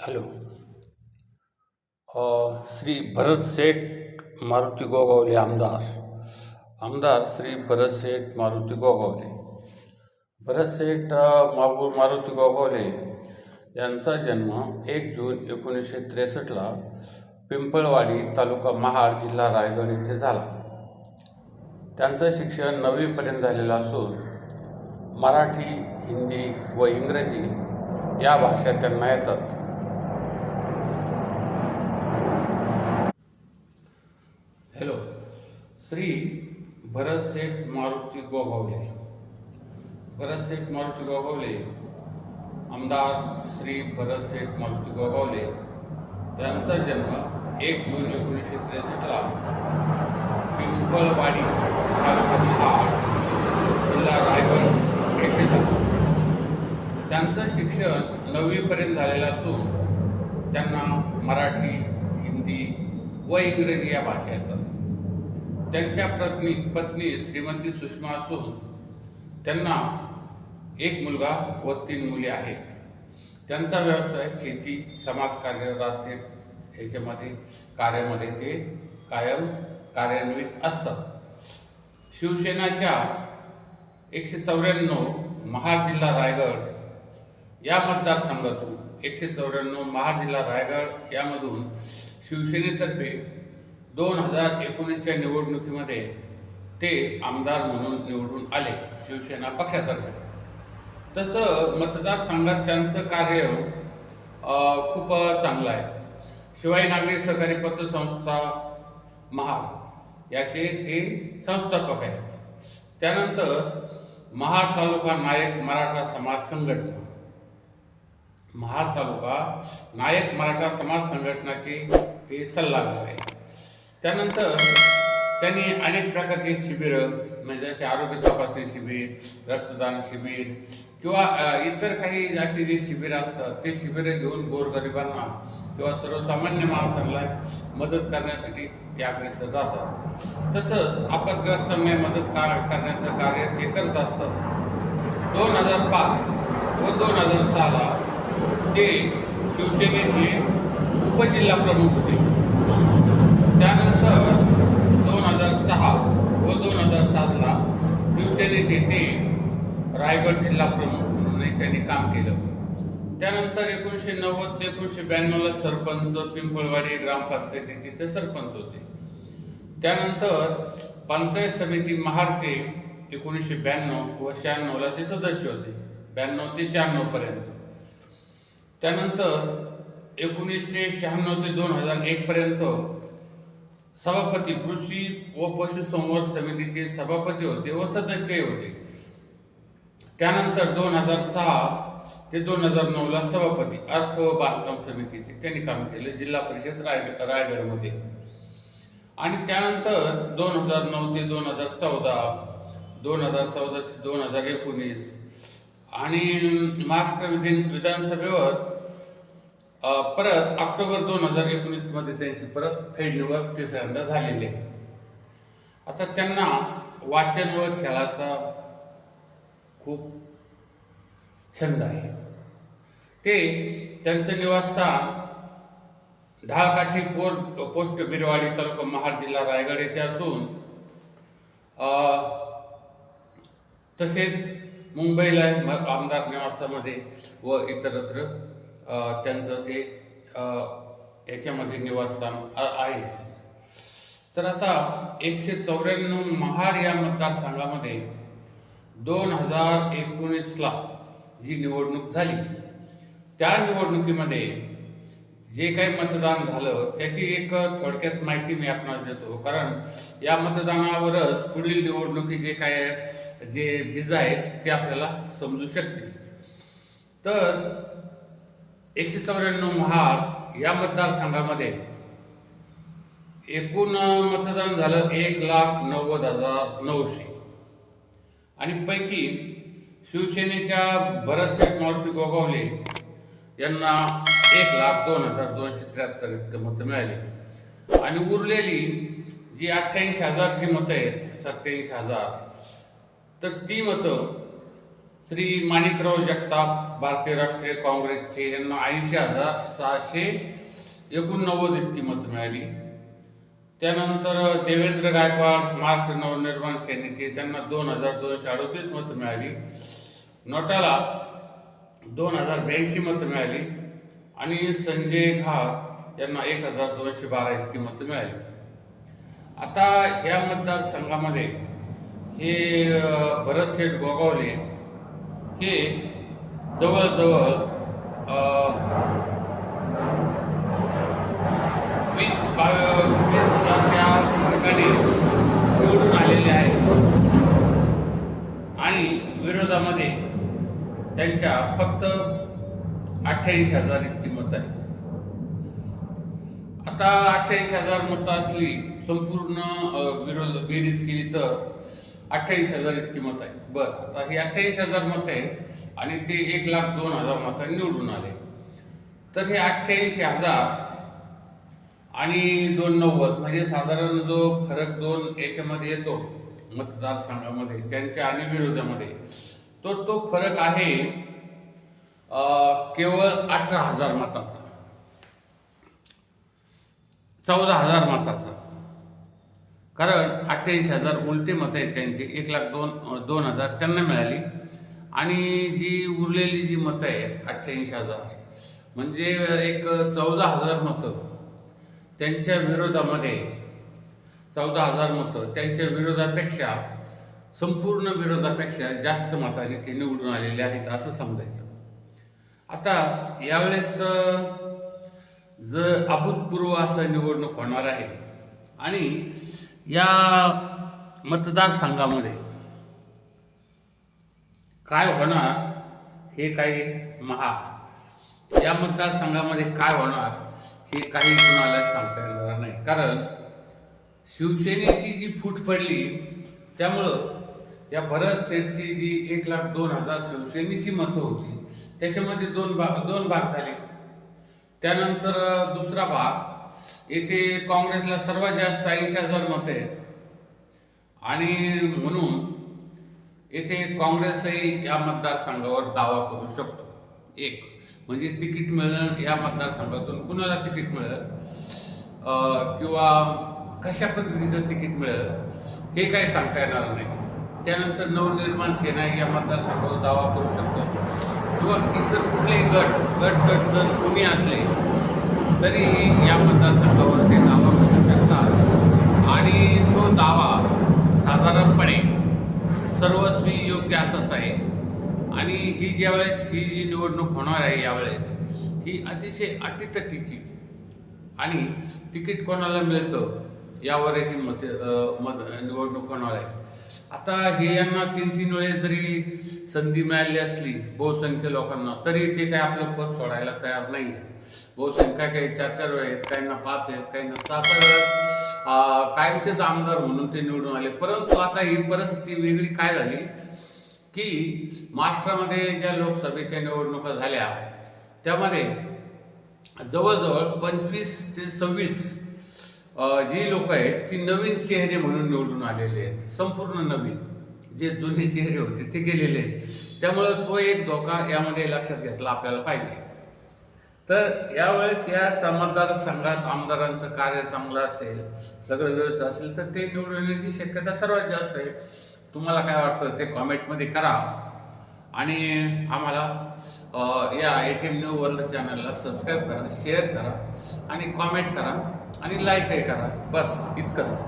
Hello. Shri Bharat Sheth Maruti Gogawale आमदार. आमदार श्री भरत शेठ मारुती गोगावले. भरत शेठ मागू मारुती गोगावले यांचा जन्म एक जून एकोणीसशे त्रेसष्टला पिंपळवाडी तालुका महाड जिल्हा रायगड येथे झाला. त्यांचं शिक्षण नववीपर्यंत झालेलं असून मराठी हिंदी व इंग्रजी या भाषा त्यांना येतात हॅलो श्री भरत शेठ मारुती गोगावले. भरत सेठ मारुती गोगावले. आमदार श्री भरत सेठ मारुती गोगावले. यांचा जन्म एक जून एकोणीसशे त्रेसष्टला पिंपळवाडी जिल्हा रायगड येथे झाला. त्यांचं शिक्षण नववीपर्यंत झालेलं असून त्यांना मराठी हिंदी व इंग्रजी या भाषेचं त्यांच्या पत्नी पत्नी श्रीमती सुषमा असून त्यांना एक मुलगा व तीन मुली आहेत. त्यांचा व्यवसाय शेती समाजकार्य राजकीय ह्याच्यामध्ये कार्यामध्ये ते कायम कार्यान्वित असतात. शिवसेनाच्या एकशे चौऱ्याण्णव महाड जिल्हा रायगड या मतदारसंघातून एकशे चौऱ्याण्णव महाड जिल्हा रायगड यामधून शिवसेनेतर्फे दोन हजार एकोणीसच्या निवडणुकीमध्ये ते आमदार म्हणून निवडून आले शिवसेना पक्षातर्फे. तसं मतदारसंघात त्यांचं कार्य खूप चांगलं आहे. शिवाय नागरी सहकारी पतसंस्था महाड याचे ते संस्थापक आहेत. त्यानंतर महाड तालुका नायक मराठा समाज संघटना. महाड तालुका नायक मराठा समाज संघटनाचे ते सल्लागार आहेत त्यानंतर त्यांनी अनेक प्रकारचे शिबिरं म्हणजे असे आरोग्य तपासणी शिबिर रक्तदान शिबिर किंवा इतर काही असे जे शिबिरं असतात ते शिबिरं घेऊन गोरगरिबांना किंवा सर्वसामान्य माणसांना मदत करण्यासाठी ते अग्रेसर जातात. तसंच आपदग्रस्तांना मदत का करण्याचं कार्य ते करत असतात. दोन हजार पाच व दोन हजार सहाला ते शिवसेनेचे उपजिल्हा प्रमुख होते. त्यानंतर दोन हजार सहा व दोन हजार सातला शिवसेनेचे ते रायगड जिल्हा प्रमुख म्हणून त्यांनी काम केलं. त्यानंतर एकोणीसशे नव्वद ते एकोणीसशे ब्याण्णवला सरपंच पिंपळवाडी ग्रामपंचायतीचे ते सरपंच होते. त्यानंतर पंचायत समिती महारचे एकोणीसशे ब्याण्णव व शहाण्णवला ते सदस्य होते. ब्याण्णव ते शहाण्णवपर्यंत त्यानंतर एकोणीसशे शहाण्णव ते दोन हजार एकपर्यंत सभापती कृषी व पशुसंवर्ध समितीचे सभापती होते व सदस्य होते. त्यानंतर दोन हजार सहा ते दोन हजार नऊला सभापती अर्थ व बांधकाम समितीचे त्यांनी काम केले जिल्हा परिषद रायगड रायगडमध्ये. आणि त्यानंतर दोन हजार नऊ ते दोन हजार चौदा दोन हजार चौदा ते दोन हजार एकोणीस आणि महाराष्ट्र विधान विधानसभेवर परत ऑक्टोबर दोन हजार एकोणीसमध्ये त्यांची परत फेडनिवड तिसऱ्यांदा झालेली आहे. आता त्यांना वाचन व खेळाचा खूप छंद आहे. ते त्यांचं निवासस्थान ढाळकाठी पोर पोस्ट बिरवाडी तालुका महाड जिल्हा रायगड येथे असून तसेच मुंबईला म- आमदार निवासामध्ये व इतरत्र त्यांचं ते याच्यामध्ये निवासस्थान आ- आहे तर आता एकशे चौऱ्याण्णव महाड या मतदारसंघामध्ये दोन हजार एकोणीसला जी निवडणूक झाली त्या निवडणुकीमध्ये जे काही मतदान झालं त्याची एक थोडक्यात माहिती मी आपणास देतो. कारण या मतदानावरच पुढील निवडणुकी जे काय जे बीज आहेत ते आपल्याला समजू शकतील. तर एकशे चौऱ्याण्णव महार या मतदारसंघामध्ये एकूण मतदान झालं एक लाख नव्वद हजार नऊशे. आणि पैकी शिवसेनेच्या भरतशेठ मारुती गोगावले यांना एक लाख दोन हजार दोनशे त्र्याहत्तर इतके मतं मिळाली. आणि उरलेली जी अठ्ठ्याऐंशी हजारची मतं आहेत सत्याऐंशी हजार तर ती मतं श्री माणिकराव जगताप भारतीय राष्ट्रीय काँग्रेसचे यांना ऐंशी हजार सहाशे एकोणनव्वद इतकी मतं मिळाली. त्यानंतर देवेंद्र गायकवाड महाराष्ट्र नवनिर्माण सेनेचे त्यांना दोन हजार दोनशे अडतीस मतं मिळाली. नोटाला दोन हजार ब्याऐंशी मतं मिळाली. आणि संजय घास यांना एक हजार दोनशे बारा इतकी मतं मिळाली. आता या मतदारसंघामध्ये हे भरत शेठ गोगावले हे जवळजवळ वीस बाव वीस हजारच्या ठिकाणी निवडून आलेले आहेत. आणि विरोधामध्ये त्यांच्या फक्त अठ्ठ्याऐंशी हजार इतकी मतं आहेत. आता अठ्ठ्याऐंशी हजार मतं असली संपूर्ण विरोध बेरीज केली तर अठ्ठावीस हजार इतकी मतं आहेत. बरं आता ही अठ्ठ्याऐंशी हजार मतं आहेत आणि ते एक लाख दोन हजार मतांनी निवडून आले. तर हे अठ्ठ्याऐंशी हजार आणि दोन नव्वद म्हणजे साधारण जो फरक दोन याच्यामध्ये येतो मतदारसंघामध्ये त्यांच्या आणि विरोधामध्ये तो तो फरक आहे केवळ अठरा हजार मताचा. चौदा हजार मताचा. कारण अठ्ठ्याऐंशी हजार उलटे मतं आहेत त्यांची. एक लाख दोन दोन हजार त्यांना मिळाली. आणि जी उरलेली जी मतं आहेत अठ्ठ्याऐंशी हजार म्हणजे एक चौदा हजार मतं त्यांच्या विरोधामध्ये चौदा हजार मतं त्यांच्या विरोधापेक्षा संपूर्ण विरोधापेक्षा जास्त मताने ते निवडून आलेले आहेत असं समजायचं. आता यावेळेस जर अभूतपूर्व असं निवडणूक होणार आहे आणि या मतदारसंघामध्ये काय होणार हे काही महा. या मतदारसंघामध्ये काय होणार हे काही कुणाला सांगता येणार नाही. कारण शिवसेनेची जी फूट पडली त्यामुळं या भरत सेठची जी एक लाख दोन हजार शिवसेनेची मतं होती त्याच्यामध्ये दोन भाग दोन भाग झाले. त्यानंतर दुसरा भाग येथे काँग्रेसला सर्वात जास्त ऐंशी हजार मतं आहेत आणि म्हणून येथे काँग्रेसही या मतदारसंघावर दावा करू शकतो. एक म्हणजे तिकीट मिळेल या मतदारसंघातून. कुणाला तिकीट मिळेल? किंवा कशा पद्धतीचं तिकीट मिळेल? हे काही सांगता येणार नाही. त्यानंतर नवनिर्माण सेना या मतदारसंघावर दावा करू शकतो. किंवा इतर कुठलेही गट गट गट जर कोणी असले तरीही या मतदारसंघावर ते दावा करू शकतात. आणि तो दावा साधारणपणे सर्वस्वी योग्य असाच आहे. आणि ही ज्यावेळेस ही जी निवडणूक होणार आहे यावेळेस ही अतिशय अटीतटीची आणि तिकीट कोणाला मिळतं यावरही मत मत निवडणूक होणार आहे. आता हे यांना तीन तीन वेळेस जरी संधी मिळाली असली बहुसंख्य लोकांना तरी ते काय आपलं पद सोडायला तयार नाही आहेत बहुसंख्या काही चार चार वेळ आहेत काहींना पाच आहेत काहींना सात सहा कायमचेच आमदार म्हणून ते निवडून आले. परंतु आता ही परिस्थिती वेगळी काय झाली? की महाराष्ट्रामध्ये ज्या लोकसभेच्या निवडणुका झाल्या त्यामध्ये जवळजवळ पंचवीस ते सव्वीस जी लोक आहेत ती नवीन चेहरे म्हणून निवडून आलेले आहेत. संपूर्ण नवीन. जे जुने चेहरे होते ते गेलेले आहेत. त्यामुळं तो एक धोका यामध्ये लक्षात घेतला आपल्याला पाहिजे. तर यावेळेस या मतदारसंघात आमदारांचं कार्य चांगलं असेल सगळं व्यवस्थित असेल तर ते निवडून येण्याची शक्यता सर्वात जास्त आहे. तुम्हाला काय वाटतं ते कॉमेंटमध्ये करा. आणि आम्हाला या A T M new world चॅनलला सबस्क्राईब करा शेअर करा आणि कॉमेंट करा आणि लाईकही करा. बस इतकंच.